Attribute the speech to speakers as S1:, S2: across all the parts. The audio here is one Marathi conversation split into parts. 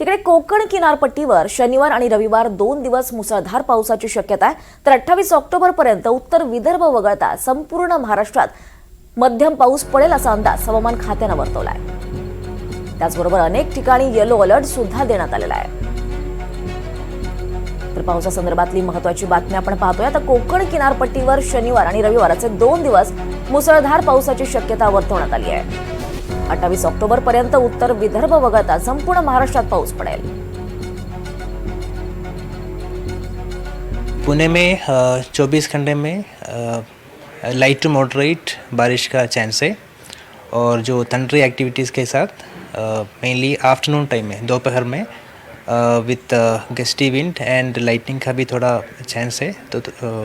S1: तिकडे कोकण किनारपट्टीवर शनिवार आणि रविवार दोन दिवस मुसळधार पावसाची शक्यता आहे. तर अठ्ठावीस ऑक्टोबरपर्यंत उत्तर विदर्भ वगळता संपूर्ण महाराष्ट्रात मध्यम पाऊस पडेल असा अंदाज हवामान खात्यानं वर्तवला आहे त्याचबरोबर अनेक ठिकाणी येलो अलर्ट सुद्धा देण्यात आलेला आहे. तर पावसासंदर्भातली महत्वाची बातमी आपण पाहतोय. आता कोकण किनारपट्टीवर शनिवार आणि रविवाराचे दोन दिवस मुसळधार पावसाची शक्यता वर्तवण्यात आली आहे. अठ्ठावीस ऑक्टोबर पर्यंत उत्तर विदर्भ वगळता संपूर्ण महाराष्ट्रात पाऊस पडेल.
S2: पुणे में चौबीस घंटे में लाइट टू मॉडरेट बारिश का चांस है। और जो थंडरी एक्टिविटीज़ के साथ मेनली आफ्टरनून टाइम में दोपहर में with gusty wind and lightning का भी थोड़ा चांस है। तो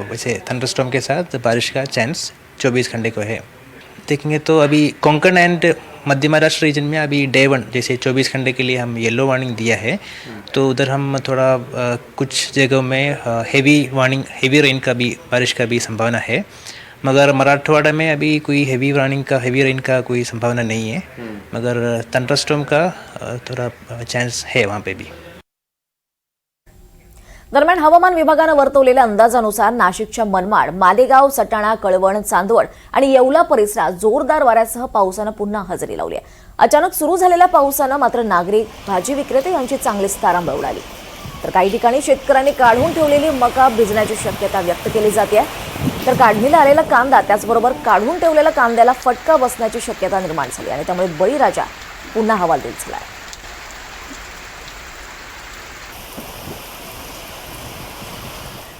S2: वैसे थंडर वैसे के साथ बारिश का चांस 24 घंटे को है। देखेंगे तो अभी कोंकण एंड मध्य महाराष्ट्र रीजन में अभी डे वन जैसे 24 घंटे के लिए हम येलो वार्निंग दिया है। तो उधर हम थोड़ा अ, कुछ जगहों में हेवी वार्निंग हेवी रेन का भी बारिश का भी संभावना है। मगर मराठवाड़ा में अभी कोई हेवी वार्निंग का हेवी रेन का कोई संभावना नहीं है। मगर थंडरस्टॉर्म का थोड़ा चांस है वहाँ पे भी।
S1: दरम्यान हवामान विभागानं वर्तवलेल्या अंदाजानुसार नाशिकच्या मनमाड मालेगाव सटाणा कळवण चांदवड आणि येवला परिसरात जोरदार वाऱ्यासह पावसानं पुन्हा हजेरी लावली आहे. अचानक सुरू झालेल्या पावसानं मात्र नागरिक भाजी विक्रेते यांची चांगलीच तारांबळ उडाली. तर काही ठिकाणी शेतकऱ्यांनी काढून ठेवलेली मका भिजण्याची शक्यता व्यक्त केली जाते तर काढणीला आलेला कांदा त्याचबरोबर काढून ठेवलेल्या कांद्याला फटका बसण्याची शक्यता निर्माण झाली आणि त्यामुळे बळीराजा पुन्हा हवालदिल झाला आहे.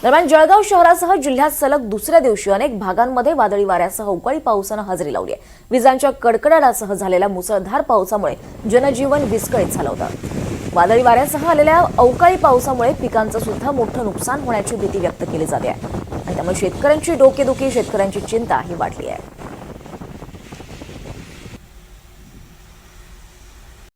S1: दरम्यान जळगाव शहरासह जिल्ह्यात सलग दुसऱ्या दिवशी अनेक भागांमध्ये वादळी वाऱ्यासह अवकाळी पावसानं हजेरी लावली आहे. विजांच्या कडकडाटासह झालेल्या मुसळधार पावसामुळे जनजीवन विस्कळीत झालं होतं. वादळी वाऱ्यासह आलेल्या अवकाळी पावसामुळे पिकांचं सुद्धा मोठं नुकसान होण्याची भीती व्यक्त केली जाते आहे. आणि त्यामुळे शेतकऱ्यांची डोकेदुखी शेतकऱ्यांची चिंता ही वाढली आहे.